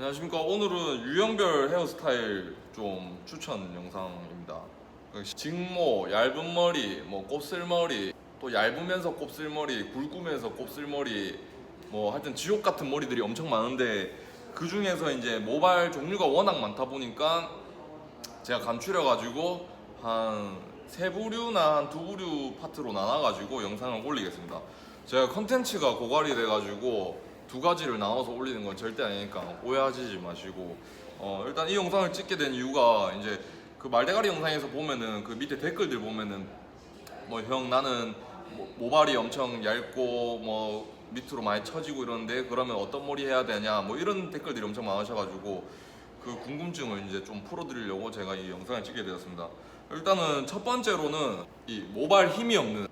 안녕하십니까 오늘은 유형별 헤어스타일 좀 추천 영상입니다 직모, 얇은 머리, 뭐 곱슬머리 또 얇으면서 곱슬머리, 굵으면서 곱슬머리 뭐 하여튼 지옥 같은 머리들이 엄청 많은데 그 중에서 이제 모발 종류가 워낙 많다 보니까 제가 감추려 가지고 한 세 부류나 한 두 부류 파트로 나눠 가지고 영상을 올리겠습니다. 제가 컨텐츠가 고갈이 돼 가지고 두 가지를 나눠서 올리는 건 절대 아니니까 오해하지 마시고 어, 일단 이 영상을 찍게 된 이유가 이제 그 말대가리 영상에서 보면은 그 밑에 댓글들 보면은 뭐 형 나는 모- 모발이 엄청 얇고 뭐 밑으로 많이 처지고 이러는데 그러면 어떤 머리 해야 되냐 뭐 이런 댓글들이 엄청 많으셔가지고 그 궁금증을 이제 좀 풀어드리려고 제가 이 영상을 찍게 되었습니다. 일단은 첫 번째로는 이 모발 힘이 없는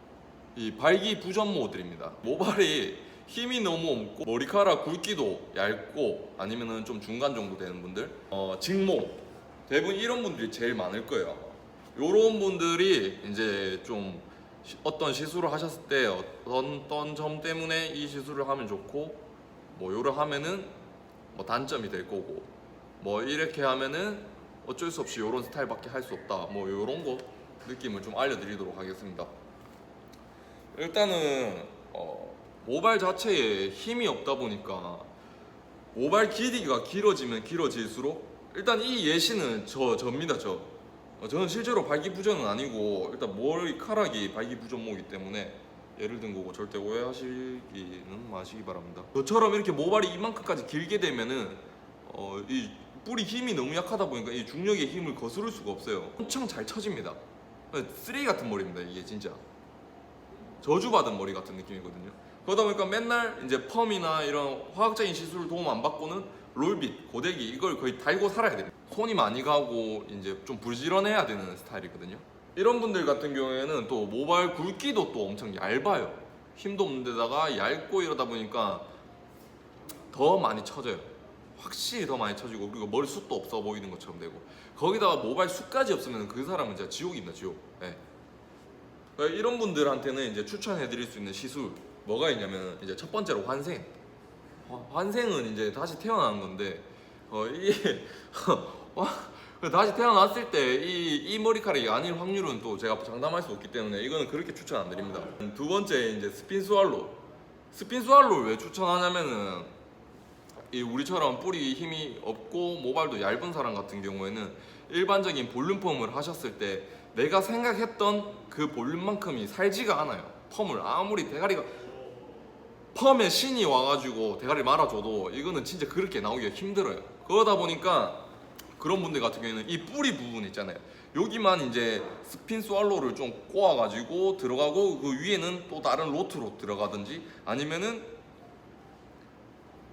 이 발기 부전모들입니다. 모발이 힘이 너무 없고 머리카락 굵기도 얇고 아니면은 좀 중간 정도 되는 분들 어 직모 대부분 이런 분들이 제일 많을 거예요. 요런 분들이 이제 좀 시- 어떤 시술을 하셨을 때 어떤 어떤 점 때문에 이 시술을 하면 좋고 뭐 요를 하면은 뭐 단점이 될 거고 뭐 이렇게 하면은 어쩔 수 없이 요런 스타일밖에 할 수 없다 뭐 요런 거 느낌을 좀 알려드리도록 하겠습니다. 일단은 어, 모발 자체에 힘이 없다 보니까 모발 길이가 길어지면 길어질수록 일단 이 예시는 저 접니다 저. 어, 저는 실제로 발기부전은 아니고 일단 머리카락이 발기부전모이기 때문에 예를 든 거고 절대 오해하시기는 마시기 바랍니다. 저처럼 이렇게 모발이 이만큼까지 길게 되면은 어, 이 뿌리 힘이 너무 약하다 보니까 이 중력의 힘을 거스를 수가 없어요. 엄청 잘 쳐집니다. 쓰레기 같은 머리입니다 이게 진짜. 저주받은 머리 같은 느낌이거든요. 그러다 보니까 맨날 이제 펌이나 이런 화학적인 시술 도움 안 받고는 롤빗, 고데기 이걸 거의 달고 살아야 돼요. 손이 많이 가고 이제 좀 부지런해야 되는 스타일이거든요. 이런 분들 같은 경우에는 또 모발 굵기도 또 엄청 얇아요. 힘도 없는 데다가 얇고 이러다 보니까 더 많이 처져요. 확실히 더 많이 처지고 그리고 머리숱도 없어 보이는 것처럼 되고 거기다가 모발 숱까지 없으면 그 사람은 진짜 지옥입니다 지옥. 예. 그러니까 이런 분들한테는 이제 추천해 드릴 수 있는 시술 뭐가 있냐면 이제 첫 번째로 환생. 화- 환생은 이제 다시 태어나는 건데 어 이게 와, 다시 태어났을 때 이 이 머리카락이 아닐 확률은 또 제가 장담할 수 없기 때문에 이거는 그렇게 추천 안 드립니다. 두 번째 이제 스핀 스왈로. 스핀 스왈로를 왜 추천하냐면은 이 우리처럼 뿌리 힘이 없고 모발도 얇은 사람 같은 경우에는 일반적인 볼륨 펌을 하셨을 때 내가 생각했던 그 볼륨만큼이 살지가 않아요. 펌을 아무리 대가리가 펌에 신이 와가지고 대가리 말아줘도 이거는 진짜 그렇게 나오기가 힘들어요. 그러다 보니까 그런 분들 같은 경우에는 이 뿌리 부분 있잖아요. 여기만 이제 스핀 스왈로를 좀 꼬아가지고 들어가고 그 위에는 또 다른 로트로 들어가든지 아니면은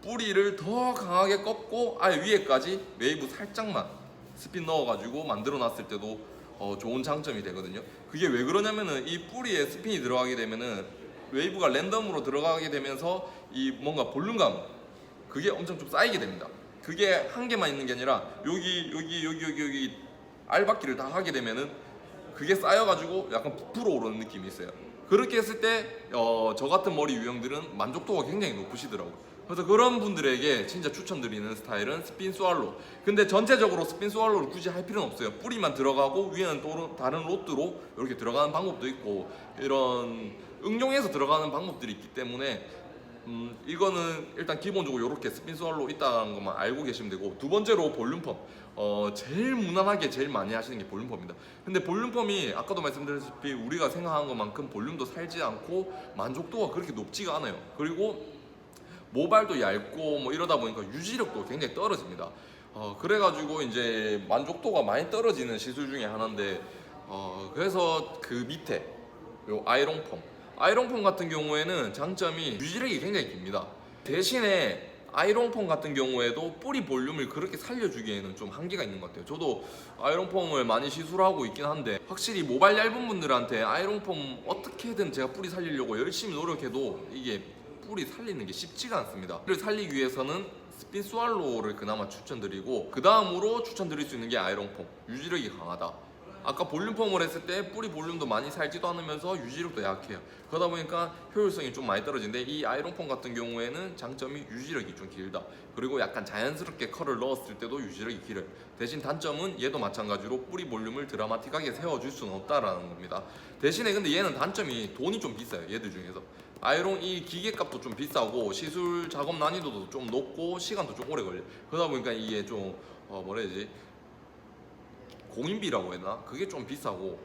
뿌리를 더 강하게 꺾고 아예 위에까지 웨이브 살짝만 스핀 넣어가지고 만들어 놨을 때도 어, 좋은 장점이 되거든요. 그게 왜 그러냐면은 이 뿌리에 스핀이 들어가게 되면은 웨이브가 랜덤으로 들어가게 되면서 이 뭔가 볼륨감 그게 엄청 좀 쌓이게 됩니다. 그게 한 개만 있는 게 아니라 여기 여기 여기 여기 여기 알박기를 다 하게 되면은 그게 쌓여가지고 약간 부풀어 오르는 느낌이 있어요. 그렇게 했을 때, 어, 저 같은 머리 유형들은 만족도가 굉장히 높으시더라고요. 그래서 그런 분들에게 진짜 추천드리는 스타일은 스핀 스왈로. 근데 전체적으로 스핀 스왈로를 굳이 할 필요는 없어요. 뿌리만 들어가고 위에는 또 다른 로트로 이렇게 들어가는 방법도 있고 이런 응용해서 들어가는 방법들이 있기 때문에 음, 이거는 일단 기본적으로 이렇게 스핀 스왈로 있다는 것만 알고 계시면 되고 두 번째로 볼륨펌 어, 제일 무난하게 제일 많이 하시는 게 볼륨펌입니다 근데 볼륨펌이 아까도 말씀드렸다시피 우리가 생각한 것만큼 볼륨도 살지 않고 만족도가 그렇게 높지가 않아요 그리고 모발도 얇고 뭐 이러다 보니까 유지력도 굉장히 떨어집니다. 어, 그래가지고 이제 만족도가 많이 떨어지는 시술 중에 하나인데 어, 그래서 그 밑에 요 아이롱펌. 아이롱펌 같은 경우에는 장점이 유지력이 굉장히 깁니다. 대신에 아이롱펌 같은 경우에도 뿌리 볼륨을 그렇게 살려주기에는 좀 한계가 있는 것 같아요. 저도 아이롱펌을 많이 시술하고 있긴 한데 확실히 모발 얇은 분들한테 아이롱펌 어떻게든 제가 뿌리 살리려고 열심히 노력해도 이게 뿌리 살리는 게 쉽지가 않습니다. 뿌리를 살리기 위해서는 스핀 스왈로를 그나마 추천드리고 그 다음으로 추천드릴 수 있는 게 아이롱펌 유지력이 강하다 아까 볼륨 펌을 했을 때 뿌리 볼륨도 많이 살지도 않으면서 유지력도 약해요. 그러다 보니까 효율성이 좀 많이 떨어지는데 이 아이론 펌 같은 경우에는 장점이 유지력이 좀 길다. 그리고 약간 자연스럽게 컬을 넣었을 때도 유지력이 길어요. 대신 단점은 얘도 마찬가지로 뿌리 볼륨을 드라마틱하게 세워줄 수는 없다라는 겁니다. 대신에 근데 얘는 단점이 돈이 좀 비싸요. 얘들 중에서. 아이론 이 기계값도 좀 비싸고 시술 작업 난이도도 좀 높고 시간도 좀 오래 걸려. 요 그러다 보니까 이게 좀 어, 뭐라 해야 되지? 공인비라고 했나? 그게 좀 비싸고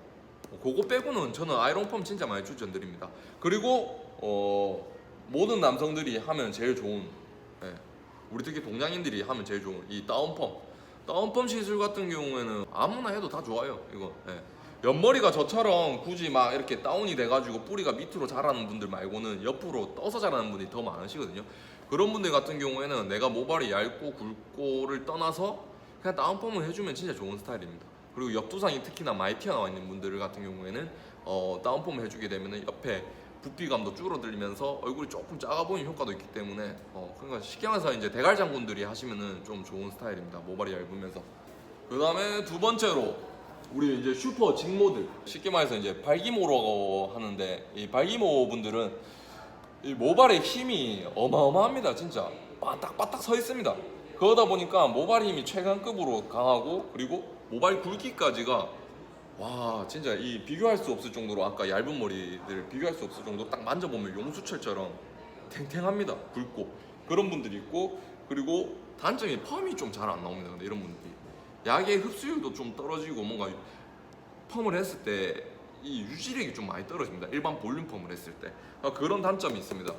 어, 그거 빼고는 저는 아이론펌 진짜 많이 추천드립니다. 그리고 어, 모든 남성들이 하면 제일 좋은 예, 우리 특히 동양인들이 하면 제일 좋은 이 다운펌 다운펌 시술 같은 경우에는 아무나 해도 다 좋아요 이거 예. 옆머리가 저처럼 굳이 막 이렇게 다운이 돼가지고 뿌리가 밑으로 자라는 분들 말고는 옆으로 떠서 자라는 분이 더 많으시거든요 그런 분들 같은 경우에는 내가 모발이 얇고 굵고를 떠나서 그냥 다운펌을 해주면 진짜 좋은 스타일입니다 그리고 옆두상이 특히나 많이 튀어나와 있는 분들 같은 경우에는 어, 다운펌을 해주게 되면 옆에 부피감도 줄어들면서 얼굴이 조금 작아 보이는 효과도 있기 때문에 어, 그러니까 쉽게 말해서 이제 대갈 장군들이 하시면은 좀 좋은 스타일입니다. 모발이 얇으면서. 그 다음에 두 번째로 우리 이제 슈퍼 직모들. 쉽게 말해서 이제 발기모라고 하는데 이 발기모 분들은 이 모발의 힘이 어마어마합니다 진짜. 바닥바닥 서 있습니다. 그러다 보니까 모발 힘이 최강급으로 강하고 그리고 모발 굵기까지가 와 진짜 이 비교할 수 없을 정도로 아까 얇은 머리들 비교할 수 없을 정도로 딱 만져보면 용수철처럼 탱탱합니다 굵고. 그런 분들이 있고 그리고 단점이 펌이 좀 잘 안 나옵니다 근데 이런 분들이. 약의 흡수율도 좀 떨어지고 뭔가 펌을 했을 때 이 유지력이 좀 많이 떨어집니다 일반 볼륨 펌을 했을 때. 아, 그런 단점이 있습니다.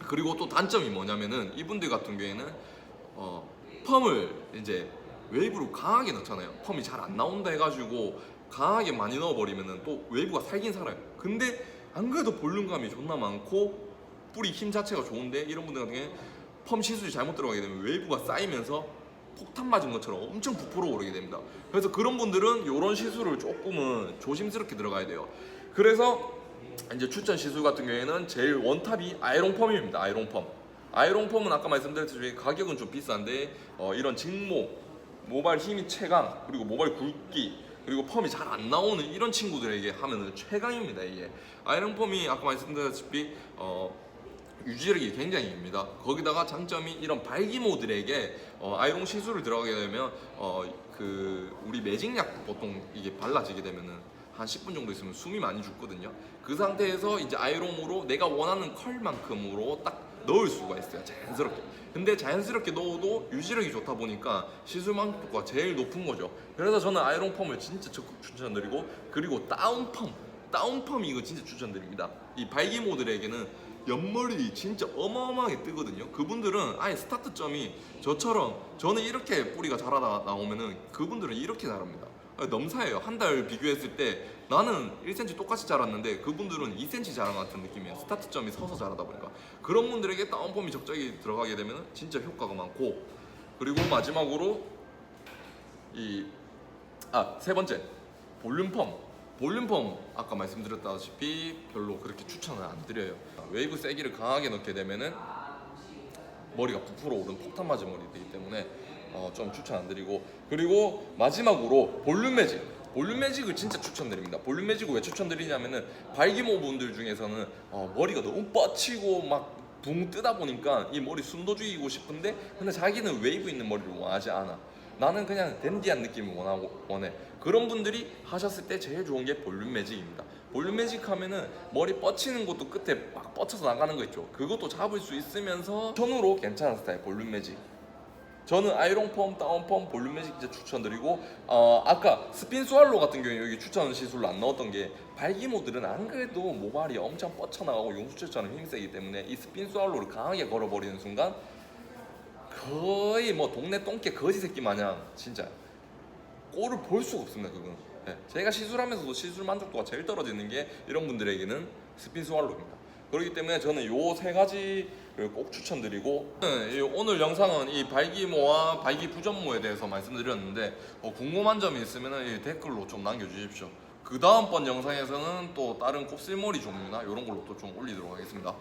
그리고 또 단점이 뭐냐면은 이분들 같은 경우에는 어, 펌을 이제 웨이브로 강하게 넣잖아요. 펌이 잘 안 나온다 해가지고 강하게 많이 넣어버리면은 또 웨이브가 살긴 살아요. 근데 안 그래도 볼륨감이 존나 많고 뿌리 힘 자체가 좋은데 이런 분들 같은 경우에 펌 시술이 잘못 들어가게 되면 웨이브가 쌓이면서 폭탄 맞은 것처럼 엄청 부풀어 오르게 됩니다. 그래서 그런 분들은 이런 시술을 조금은 조심스럽게 들어가야 돼요. 그래서 이제 추천 시술 같은 경우에는 제일 원탑이 아이롱 펌입니다. 아이롱 펌. 아이롱 펌은 아까 말씀드렸듯이 가격은 좀 비싼데 어, 이런 직모, 모발 힘이 최강, 그리고 모발 굵기, 그리고 펌이 잘 안 나오는 이런 친구들에게 하면은 최강입니다. 이게 아이롱 펌이 아까 말씀드렸다시피 어, 유지력이 굉장히 깁니다. 거기다가 장점이 이런 발기모들에게 어, 아이롱 시술을 들어가게 되면 어, 그 우리 매직약 보통 이게 발라지게 되면은 한 10분 정도 있으면 숨이 많이 죽거든요. 그 상태에서 이제 아이롱으로 내가 원하는 컬만큼으로 딱 넣을 수가 있어요. 자연스럽게. 근데 자연스럽게 넣어도 유지력이 좋다 보니까 시술 만족도가 제일 높은 거죠. 그래서 저는 아이롱 펌을 진짜 적극 추천드리고 그리고 다운 펌, 다운 펌 이거 진짜 추천드립니다. 이 발기모들에게는 옆머리 진짜 어마어마하게 뜨거든요. 그분들은 아예 스타트점이 저처럼 저는 이렇게 뿌리가 자라다 나오면은 그분들은 이렇게 자랍니다. 넘사예요. 한 달 비교했을 때 나는 1cm 똑같이 자랐는데 그분들은 2cm 자란 것 같은 느낌이에요. 스타트점이 서서 자라다 보니까. 그런 분들에게 다운펌이 적절히 들어가게 되면 진짜 효과가 많고. 그리고 마지막으로 이 아 세 번째. 볼륨 펌. 볼륨 펌 아까 말씀드렸다시피 별로 그렇게 추천을 안 드려요. 웨이브 세기를 강하게 넣게 되면은 머리가 부풀어 오른 폭탄 맞은 머리이기 때문에 어, 좀 추천 안 드리고 그리고 마지막으로 볼륨 매직. 볼륨 매직을 진짜 추천드립니다. 볼륨 매직을 왜 추천드리냐면은 발기모 분들 중에서는 어, 머리가 너무 뻗치고 막 붕 뜨다 보니까 이 머리 숨도 죽이고 싶은데 근데 자기는 웨이브 있는 머리를 원하지 않아. 나는 그냥 댄디한 느낌을 원하고 원해. 그런 분들이 하셨을 때 제일 좋은 게 볼륨 매직입니다. 볼륨 매직 하면은 머리 뻗치는 것도 끝에 막 뻗쳐서 나가는 거 있죠. 그것도 잡을 수 있으면서 천으로 괜찮은 스타일 볼륨 매직 저는 아이롱 펌, 다운 펌, 볼륨 매직 진짜 추천드리고 어, 아까 스핀 스왈로 같은 경우에 여기 추천 시술로 안 넣었던 게 발기 모들은 안 그래도 모발이 엄청 뻗쳐나가고 용수철처럼 힘이 세기 때문에 이 스핀 스왈로를 강하게 걸어버리는 순간 거의 뭐 동네 똥개 거지 새끼 마냥 진짜 꼴을 볼 수가 없습니다 그거는. 예, 제가 시술하면서도 시술 만족도가 제일 떨어지는 게 이런 분들에게는 스핀 스왈로입니다 그렇기 때문에 저는 요 세 가지를 꼭 추천드리고 이 오늘 영상은 이 발기모와 발기 부전모에 대해서 말씀드렸는데 어, 궁금한 점이 있으면 이 댓글로 좀 남겨주십시오. 그 다음번 영상에서는 또 다른 곱슬머리 종류나 이런 걸로 또 좀 올리도록 하겠습니다